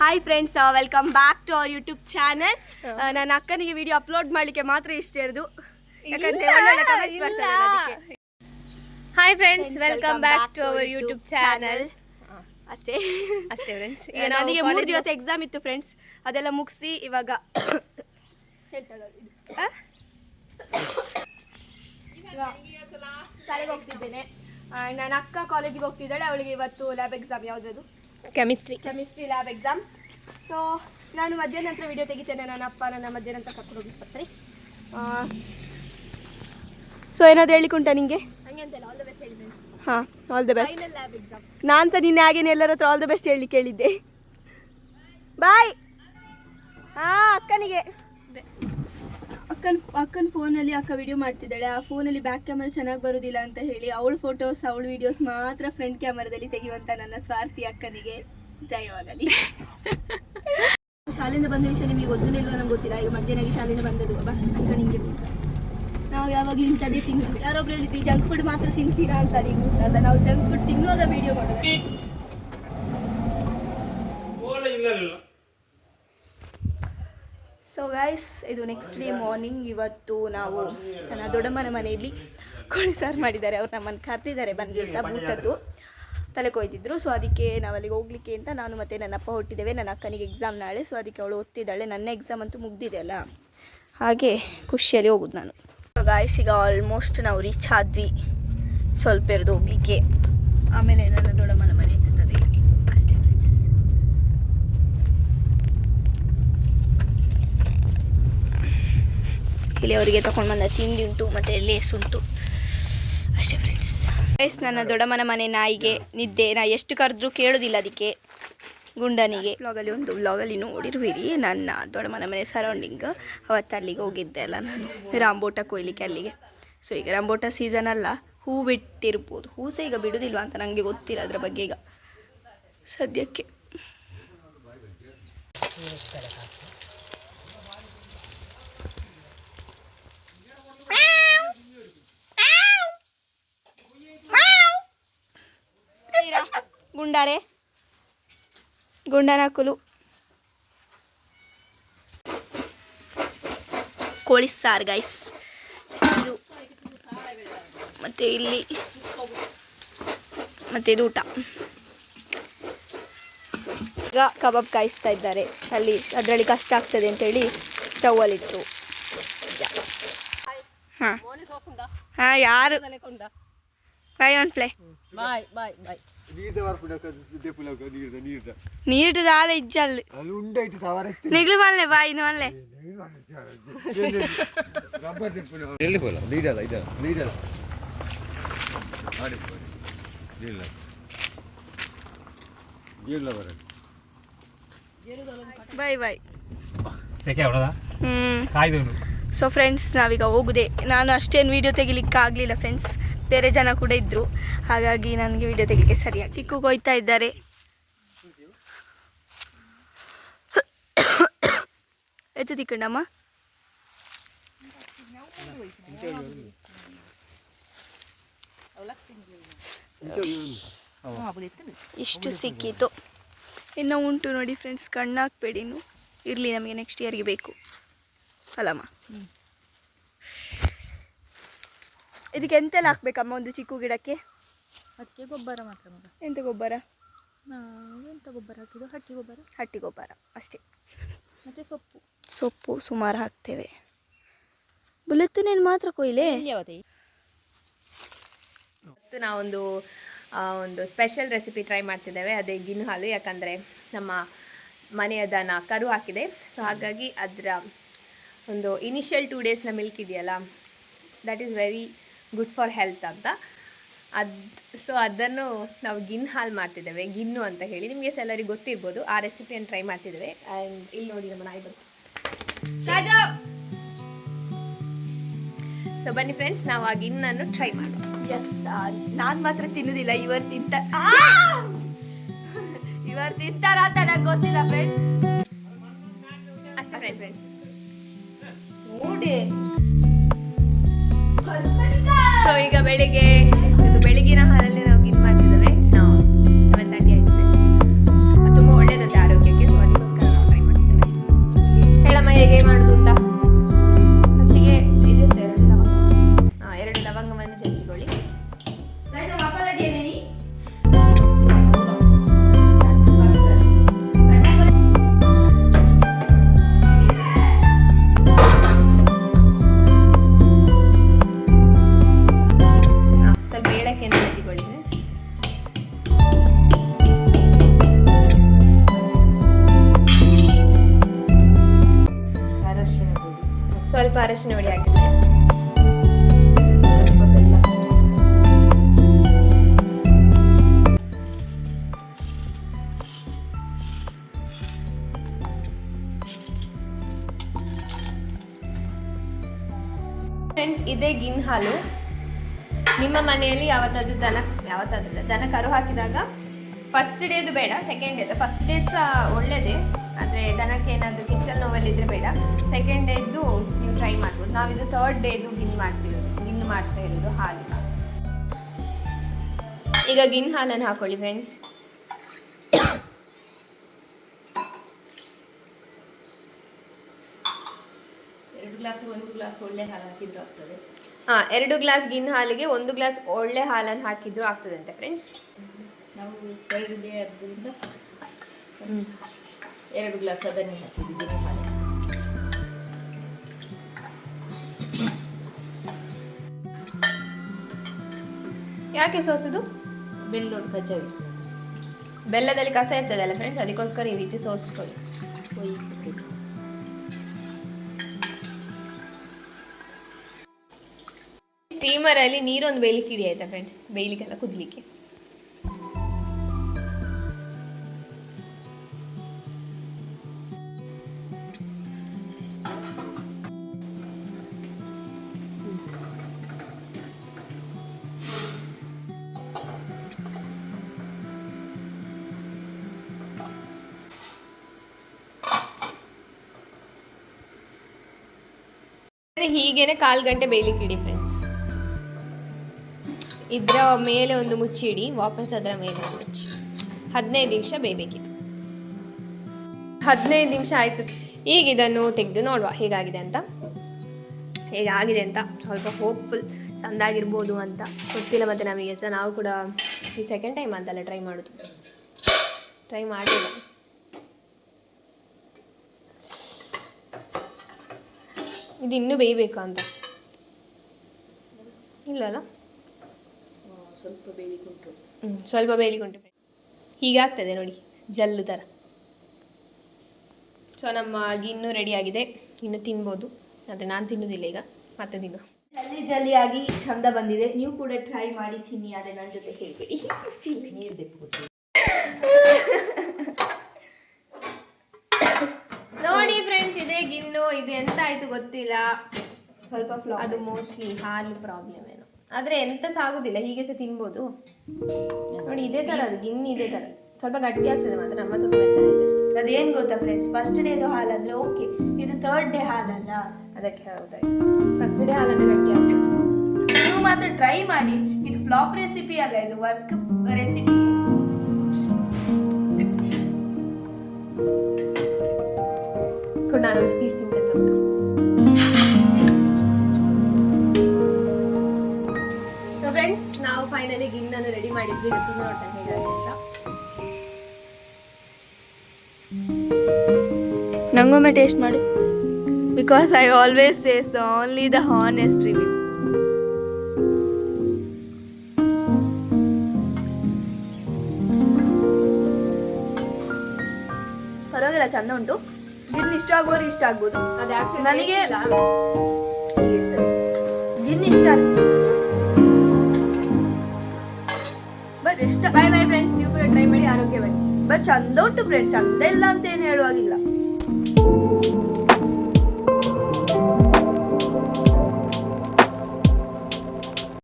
Hi friends welcome back to our YouTube channel ನನ್ನ ಅಕ್ಕನಿಗೆ video upload ಮಾಡಲಿಕ್ಕೆ ಮಾತ್ರ ಇಷ್ಟ ಇರೋದು. ಯಾಕಂದ್ರೆ ಒಳ್ಳೊಳ್ಳೆ ಕಮೆಂಟ್ಸ್ ಬರ್ತದೆ ಅದಕ್ಕೆ. Hi friends welcome back to our YouTube channel ಅಷ್ಟೇ. ಅಷ್ಟೇ ಫ್ರೆಂಡ್ಸ್ ಈಗ ನನಗೆ ಮೂರು ದಿವಸ ಎಕ್ಸಾಮ್ ಇತ್ತು ಫ್ರೆಂಡ್ಸ್ ಅದೆಲ್ಲ ಮುಗಿಸಿ ಇವಾಗ ಶಾಲೆಗೆ ಹೋಗ್ತಿದ್ದೇನೆ. ನನ್ನ ಅಕ್ಕ ಕಾಲೇಜಿಗೆ ಹೋಗ್ತಿದ್ದಾಳೆ ಅವಳಿಗೆ ಇವತ್ತು ಲ್ಯಾಬ್ ಎಕ್ಸಾಮ್ ಯಾವುದದು chemistry chemistry lab exam so ನಾನು ಮಧ್ಯಾಹ್ನ ನಂತರ ವಿಡಿಯೋ ತೆಗಿತೇನೆ. ನನ್ನ ಅಪ್ಪ ನನ್ನ ಮಧ್ಯಾಹ್ನ ನಂತರ ಕರ್ಕೊಂಡು ಹೋಗಿ ಬರ್ತಾರೆ. ಸೊ ಏನಾದ್ರು ಹೇಳಿಕೊಂಟ ನಿಂಗೆ? ಹಾಂ ಆಲ್ ದ ಬೆಸ್ಟ್ ನಾನು ಸಹ ನಿನ್ನೆ ಹಾಗೇನೆ ಎಲ್ಲರ ಹತ್ರ ಆಲ್ ದ ಬೆಸ್ಟ್ ಹೇಳಿ ಕೇಳಿದ್ದೆ. ಬಾಯ್ ಹಾಂ ಅಕ್ಕನಿಗೆ. ಅಕ್ಕನ ಅಕ್ಕನ ಫೋನಲ್ಲಿ ಅಕ್ಕ ವಿಡಿಯೋ ಮಾಡ್ತಿದ್ದಾಳೆ. ಆ ಫೋನಲ್ಲಿ ಬ್ಯಾಕ್ ಕ್ಯಾಮರಾ ಚೆನ್ನಾಗಿ ಬರೋದಿಲ್ಲ ಅಂತ ಹೇಳಿ ಅವಳ ಫೋಟೋಸ್ ಅವಳ ವಿಡಿಯೋಸ್ ಮಾತ್ರ ಫ್ರಂಟ್ ಕ್ಯಾಮರಾದಲ್ಲಿ ತೆಗೆಯುವಂತ ನನ್ನ ಸ್ವಾರ್ಥಿ ಅಕ್ಕನಿಗೆ ಜಯವಾಗಲಿ. ಶಾಲೆಯಿಂದ ಬಂದ ವಿಷಯ ನಿಮಗೆ ಗೊತ್ತಿಲ್ಲ ಇಲ್ವಾ ನಂಗೆ ಗೊತ್ತಿಲ್ಲ. ಈಗ ಮಧ್ಯಾಹ್ನ ಶಾಲೆಯಿಂದ ಬಂದದ್ದು. ಬಾ ಅಕ್ಕ ನಿಮಗೆ ನಾವು ಯಾವಾಗ ಇಂಥದ್ದೇ ತಿಂದು ಯಾರೊಬ್ರು ಹೇಳಿದ್ವಿ ಜಂಕ್ ಫುಡ್ ಮಾತ್ರ ತಿಂತೀರಾ ಅಂತ ನಿಮ್ಗೆ ಗೊತ್ತಲ್ಲ. ನಾವು ಜಂಕ್ ಫುಡ್ ತಿನ್ನುವಾಗ ವಿಡಿಯೋ ಮಾಡೋದು ಸೊ ಗೈಸ್ ಇದು ನೆಕ್ಸ್ಟ್ ಡೇ ಮಾರ್ನಿಂಗ್ ಇವತ್ತು ನಾವು ನನ್ನ ದೊಡ್ಡಮ್ಮನ ಮನೆಯಲ್ಲಿ ಕೋಳಿ ಸಾರು ಮಾಡಿದ್ದಾರೆ. ಅವ್ರು ನಮ್ಮನ್ನು ಕರೆದಿದ್ದಾರೆ ಬನ್ನಿ ಅಂತ ಭೂತದ್ದು ತಲೆ ಕೊಯ್ದಿದ್ರು. ಸೊ ಅದಕ್ಕೆ ನಾವು ಅಲ್ಲಿಗೆ ಹೋಗ್ಲಿಕ್ಕೆ ಅಂತ ನಾನು ಮತ್ತು ನನ್ನ ಅಪ್ಪ ಹೊಟ್ಟಿದ್ದೇವೆ. ನನ್ನ ಅಕ್ಕನಿಗೆ ಎಕ್ಸಾಮ್ ನಾಳೆ. ಸೊ ಅದಕ್ಕೆ ಅವಳು ಓದ್ತಿದ್ದಾಳೆ. ನನ್ನ ಎಕ್ಸಾಮ್ ಅಂತೂ ಮುಗ್ದಿದೆ ಅಲ್ಲ. ಹಾಗೆ ಖುಷಿಯಲ್ಲಿ ಹೋಗುದು ನಾನು. ಗಾಯ್ಸ್ ಈಗ ಆಲ್ಮೋಸ್ಟ್ ನಾವು ರೀಚ್ ಆದ್ವಿ. ಸ್ವಲ್ಪ ಇರೋದು ಹೋಗ್ಲಿಕ್ಕೆ. ಆಮೇಲೆ ನನ್ನ ದೊಡ್ಡಮ್ಮನ ಮನೆ ಇರ್ತದೆ ಅಷ್ಟೇ ಫ್ರೆಂಡ್ಸ್ ಇಲ್ಲಿ ಅವರಿಗೆ ತಗೊಂಡು ಬಂದ ತಿಂಡಿ ಉಂಟು ಮತ್ತು ಲೇಸ್ ಉಂಟು. ಅಷ್ಟೇ ಫ್ರೆಂಡ್ಸ್ ಗೈಸ್ ನನ್ನ ದೊಡ್ಡಮ್ಮನ ಮನೆ ನಾಯಿಗೆ ನಿದ್ದೆ. ನಾ ಎಷ್ಟು ಕರೆದ್ರೂ ಕೇಳೋದಿಲ್ಲ ಅದಕ್ಕೆ. ಗುಂಡನಿಗೆ. ವ್ಲಾಗಲ್ಲಿ ಒಂದು ವ್ಲಾಗಲ್ಲಿ ನೋಡಿರುವಿರಿ, ನನ್ನ ದೊಡ್ಡಮ್ಮನ ಮನೆ ಸರೌಂಡಿಂಗ್ ಅವತ್ತು ಅಲ್ಲಿಗೆ ಹೋಗಿದ್ದೆ ಅಲ್ಲ ನಾನು ರಾಂಬೋಟ ಕೊಯ್ಲಿಕ್ಕೆ ಅಲ್ಲಿಗೆ. ಸೊ ಈಗ ರಾಂಬೋಟ ಸೀಸನ್ ಅಲ್ಲ, ಹೂ ಬಿಟ್ಟಿರ್ಬೋದು. ಹೂ ಸಹ ಈಗ ಬಿಡುದಿಲ್ವಾ ಅಂತ ನನಗೆ ಗೊತ್ತಿಲ್ಲ ಅದರ ಬಗ್ಗೆ ಈಗ. ಸದ್ಯಕ್ಕೆ. ಗುಂಡಾರೆ. ಗುಂಡನಕುಲು ಕೋಳಿ ಸಾರು ಗೈಸ್ ಇದು. ಮತ್ತು ಇಲ್ಲಿ. ಮತ್ತೆ ಇದು ಊಟ. ಈಗ ಕಬಾಬ್ ಕಾಯಿಸ್ತಾ ಇದ್ದಾರೆ. ಅಲ್ಲಿ ಅದರಲ್ಲಿ ಕಷ್ಟ ಆಗ್ತದೆ ಅಂತೇಳಿ ಸ್ಟವಲ್ಲಿಟ್ಟು ಹಾಂ. ಹಾಂ ಯಾರು? ಬಾಯ್ ಒನ್ ಪ್ಲೇ ಬಾಯ್ ಬಾಯ್ ಬಾಯ್ ನೀರ್ದ ಬರ್ಪುಡಕ ದೆಪ್ಪುಲಕ ನೀರ್ದ ನೀರ್ದ ನೀರು ದಾಳೆ ಇಜ್ಜಲ್ಲಿ ಅದು ಉಂಡಾಯ್ತು ಸವಾರತ್ತೆ ಸೊ ಫ್ರೆಂಡ್ಸ್ ನಾವೀಗ ಹೋಗುದೆ. ನಾನು ಅಷ್ಟೇನು ವೀಡಿಯೋ ತೆಗಿಲಿಕ್ಕೆ ಆಗಲಿಲ್ಲ ಫ್ರೆಂಡ್ಸ್ ಬೇರೆ ಜನ ಕೂಡ ಇದ್ದರು ಹಾಗಾಗಿ ನನಗೆ ವೀಡಿಯೋ ತೆಗಿಲಿಕ್ಕೆ ಸರಿಯಾಗಿ ಚಿಕ್ಕ ಕೊಯ್ತಾ ಇದ್ದಾರೆ. ಎತ್ತು ತಿಕ್ಕಂಡಮ್ಮ ಇಷ್ಟು ಸಿಕ್ಕಿತು ಇನ್ನು ಉಂಟು ನೋಡಿ ಫ್ರೆಂಡ್ಸ್ ಕಣ್ಣಾಕ್ಬೇಡಿ ಇರಲಿ, ನಮಗೆ ನೆಕ್ಸ್ಟ್ ಇಯರ್ಗೆ ಬೇಕು. ಅಲ್ಲಮ್ಮ. ಇದಕ್ಕೆ ಎಂತೆಲ್ಲ ಹಾಕ್ಬೇಕಮ್ಮ ಒಂದು ಚಿಕ್ಕು ಗಿಡಕ್ಕೆ? ಅದಕ್ಕೆ ಗೊಬ್ಬರ ಮಾತ್ರ ಮಗ. ಎಂತ ಗೊಬ್ಬರ? ನಾವು ಎಂತ ಗೊಬ್ಬರ ಹಾಕಿದ್ದು? ಹಟ್ಟಿ ಗೊಬ್ಬರ. ಹಟ್ಟಿ ಗೊಬ್ಬರ ಅಷ್ಟೇ. ಮತ್ತೆ ಸೊಪ್ಪು. ಸೊಪ್ಪು ಸುಮಾರು ಹಾಕ್ತೇವೆ. ಬುಲೆತ್ತಿನೇನು ಮಾತ್ರ ಕೊಯ್ಲೆ? ಯಾವುದೇ ನಾವೊಂದು ಒಂದು ಸ್ಪೆಷಲ್ ರೆಸಿಪಿ ಟ್ರೈ ಮಾಡ್ತಿದ್ದೇವೆ. ಅದೇ ಗಿನ್ನು ಹಾಲು ಯಾಕಂದರೆ ನಮ್ಮ ಮನೆಯ ದನ ಕರು ಹಾಕಿದೆ. ಸೊ ಹಾಗಾಗಿ ಅದರ ಒಂದು ಇನಿಷಿಯಲ್ ಟೂ ಡೇಸ್ನ ಮಿಲ್ಕ್ ಇದೆಯಲ್ಲ that is very good for health ಅಂತ. ಅದು ಸೊ ಅದನ್ನು ನಾವು ಗಿನ್ ಹಾಲು ಮಾಡ್ತಿದ್ದೇವೆ ಗಿನ್ನು ಅಂತ ಹೇಳಿ. ನಿಮಗೆ ಎಲ್ಲರಿಗೂ ಗೊತ್ತಿರ್ಬೋದು ಆ ರೆಸಿಪಿಯನ್ನು ಟ್ರೈ ಮಾಡ್ತಿದ್ದೇವೆ. ಆ್ಯಂಡ್ ಇಲ್ಲಿ ನೋಡಿ ನಮ್ಮ ನಾಯಿ ಬಂತು. ಸೊ ಬನ್ನಿ ಫ್ರೆಂಡ್ಸ್ ನಾವು ಆ ಗಿನ್ನನ್ನು ಟ್ರೈ ಮಾಡೋಣ. ಎಸ್ ನಾನು ಮಾತ್ರ ತಿನ್ನುದಿಲ್ಲ ಇವರು ತಿಂತ ಇವರು ತಿಂತಾರ ಅಂತ ನಂಗೆ ಗೊತ್ತಿಲ್ಲ ಫ್ರೆಂಡ್ಸ್ ಅಷ್ಟೇ ಫ್ರೆಂಡ್ಸ್ ಬೆಳಿಗ್ಗೆ ಇದು ಬೆಳಗಿನ ಹಾಲಲ್ಲಿ ಅರಶಿನ ಹುಡಿ ಹಾಕಿದ್ರೆ ಫ್ರೆಂಡ್ಸ್ ಇದೇ ಗಿನ್ ಹಾಲು. ನಿಮ್ಮ ಮನೆಯಲ್ಲಿ ಯಾವತ್ತಾದ್ರೂ ದನ ಯಾವತ್ತಾದ್ರೂ ದನ ಕರು ಹಾಕಿದಾಗ ಫಸ್ಟ್ ಡೇದು ಬೇಡ ಸೆಕೆಂಡ್ ಡೇದು ಫಸ್ಟ್ ಡೇ ಸಹ ಒಳ್ಳೇದೇ. ಆದರೆ ದನಕ್ಕೆ ಏನಾದರೂ ಕಿಚ್ಚಲ್ ನೋವಲ್ಲಿದ್ದರೆ ಬೇಡ. ಸೆಕೆಂಡ್ ಡೇದ್ದು ನೀವು ಟ್ರೈ ಮಾಡ್ಬೋದು. ನಾವಿದು ಥರ್ಡ್ ಡೇದು ಗಿನ್ ಮಾಡ್ತಿರೋದು. ಗಿನ್ ಮಾಡ್ತಾ ಇರೋದು ಹಾಲು. ಈಗ ಗಿನ್ ಹಾಲನ್ನು ಹಾಕೊಳ್ಳಿ ಫ್ರೆಂಡ್ಸ್ ಎರಡು ಗ್ಲಾಸ್ ಒಂದು ಗ್ಲಾಸ್ ಒಳ್ಳೆ ಹಾಲು ಹಾಕಿದ್ರು ಆಗ್ತದೆ. ಹಾಂ ಎರಡು ಗ್ಲಾಸ್ ಗಿನ್ ಹಾಲಿಗೆ ಒಂದು ಗ್ಲಾಸ್ ಒಳ್ಳೆ ಹಾಲನ್ನು ಹಾಕಿದ್ರು ಆಗ್ತದಂತೆ ಫ್ರೆಂಡ್ಸ್ ನಾವು ಎರಡು ಡೇ ಆದ್ದರಿಂದ ಎರಡು ಗ್ಲಾಸ್ ಅದನ್ನೇ ಹಾಕಿದ್ದೀನಿ ಹಾಲು ಯಾಕೆ ಸೋಸುದು ಬೆಲ್ಲೋಡು ಕಚಾವಿ ಬೆಲ್ಲದಲ್ಲಿ ಕಸ ಇರ್ತದಲ್ಲ ಫ್ರೆಂಡ್ಸ್ ಅದಕ್ಕೋಸ್ಕರ ಈ ರೀತಿ ಸೋಸ್ಕೊಳ್ಳಿ ಸ್ಟೀಮರಲ್ಲಿ ನೀರೊಂದು ಬೇಯಲಿಕ್ಕೆ ಇಡಿ ಆಯ್ತಾ ಫ್ರೆಂಡ್ಸ್ ಬೇಯಲಿಕ್ಕೆಲ್ಲ ಕುದಲಿಕ್ಕೆ. ಹೀಗೇನೆ ಕಾಲು ಗಂಟೆ ಬೇಯಲಿಕ್ಕೆ ಇಡಿ ಫ್ರೆಂಡ್ಸ್ ಇದರ ಮೇಲೆ ಒಂದು ಮುಚ್ಚಿಡಿ, ವಾಪಸ್ ಅದರ ಮೇಲೆ ಮುಚ್ಚಿ ಹದಿನೈದು ನಿಮಿಷ ಬೇಯಬೇಕಿತ್ತು. ಹದಿನೈದು ನಿಮಿಷ ಆಯಿತು. ಈಗ ಇದನ್ನು ತೆಗೆದು ನೋಡುವ. ಹೇಗಾಗಿದೆ ಅಂತ? ಹೇಗಾಗಿದೆ ಅಂತ? ಸ್ವಲ್ಪ ಹೋಪ್ಫುಲ್ ಚಂದಾಗಿರ್ಬೋದು ಅಂತ. ಗೊತ್ತಿಲ್ಲ ಮತ್ತು ನಮಗೆ ಸರ್ ನಾವು ಕೂಡ ಈ ಸೆಕೆಂಡ್ ಟೈಮ್ ಅಂತಲ್ಲ ಟ್ರೈ ಮಾಡೋದು. ಟ್ರೈ ಮಾಡಿಲ್ಲ. ಇದು ಇನ್ನೂ ಬೇಯಬೇಕು ಅಂತ? ಇಲ್ಲಲ್ಲ ಸ್ವಲ್ಪ ಬೇಯಿಕೊಂಡು. ಹ್ಞೂ ಸ್ವಲ್ಪ ಬೇಯಲಿಕ್ಕುಂಟು ಹೀಗಾಗ್ತದೆ ನೋಡಿ ಜಲ್ಲು ಥರ ಸೊ ನಮ್ಮ ರೆಡಿ ರೆಡಿಯಾಗಿದೆ ಇನ್ನು ತಿನ್ಬೋದು. ಆದರೆ ನಾನು ತಿನ್ನೋದಿಲ್ಲ ಈಗ. ಮತ್ತೆ ತಿನ್ನು. ಜಲ್ಲಿ ಜಲ್ಲಿಯಾಗಿ ಚಂದ ಬಂದಿದೆ. ನೀವು ಕೂಡ ಟ್ರೈ ಮಾಡಿ ತಿನ್ನಿ ಅದೇ ನನ್ನ ಜೊತೆ ಹೇಳಿಬಿಡಿ. ನೀರು ತೆಪ್ಪು ನೋಡಿ ಫ್ರೆಂಡ್ಸ್ ಇದೇ ಗಿನ್ನು ಇದು ಎಂತ ಆಯ್ತು ಗೊತ್ತಿಲ್ಲ. ಸ್ವಲ್ಪ ಫ್ಲಾ ಅದು ಮೋಸ್ಟ್ಲಿ ಹಾಲು ಪ್ರಾಬ್ಲಮ್ ಏನೋ. ಆದ್ರೆ ಎಂತ ಸಾಗುದಿಲ್ಲ ಹೀಗೆ ಸಹ ತಿನ್ಬೋದು. ನೋಡಿ ಇದೇ ತರ ಅದು ಇನ್ನು ಇದೇ ತರ. ಸ್ವಲ್ಪ ಗಟ್ಟಿ ಆಗ್ತದೆ ಮಾತ್ರ ನಮ್ಮ ಸ್ವಲ್ಪ ಅದೇನ್ ಆಯ್ತು ಅಷ್ಟೇ. ಅದೇನು ಗೊತ್ತಾ ಫ್ರೆಂಡ್ಸ್ ಫಸ್ಟ್ ಡೇದು ಹಾಲಂದ್ರೆ ಓಕೆ ಇದು ಥರ್ಡ್ ಡೇ ಹಾಲಲ್ಲ? ಅದಕ್ಕೆ ಹೌದಾಯ್ತು ಫಸ್ಟ್ ಡೇ ಹಾಲಂದ್ರೆ ಗಟ್ಟಿ ಆಗ್ತದೆ. ನೀವು ಮಾತ್ರ ಟ್ರೈ ಮಾಡಿ ಇದು ಫ್ಲಾಪ್ ರೆಸಿಪಿ ಅಲ್ಲ ಇದು ವರ್ಕ್ ರೆಸಿಪಿ ನಾನೊಂದು ಪೀಸ್ ತಿಂತೇನೆ ನಮ್ದು ಫ್ರೆಂಡ್ಸ್ ನಾವು ಫೈನಲಿ ಗಿನ್ನನ್ನು ರೆಡಿ ಮಾಡಿದ್ವಿ. ಇದು ತಿಂದು ನೋಡ್ತಾ ಹೇಗಾಗಿದೆ ಅಂತ ನಂಗೊಮ್ಮೆ ಟೇಸ್ಟ್ ಮಾಡಿ. Because I always says only the honest review ಪರವಾಗಿಲ್ಲ ಚಂದ ಉಂಟು. ಇನ್ನು ಇಷ್ಟ ಆಗೋರು ಇಷ್ಟ ಆಗ್ಬೋದು. ನನಗೆ ಗಿನ್ ಇಷ್ಟ ಬಟ್ ಇಷ್ಟ ಬೈ ಬೈ ಫ್ರೆಂಡ್ಸ್ ನೀವು ಕೂಡ ಟ್ರೈ ಮಾಡಿ ಆರೋಗ್ಯವಾಗಿ. ಬಟ್ ಚಂದ ಉಂಟು ಫ್ರೆಂಡ್ಸ್ ಚಂದ ಇಲ್ಲ ಅಂತ ಏನು ಹೇಳುವಾಗಿಲ್ಲ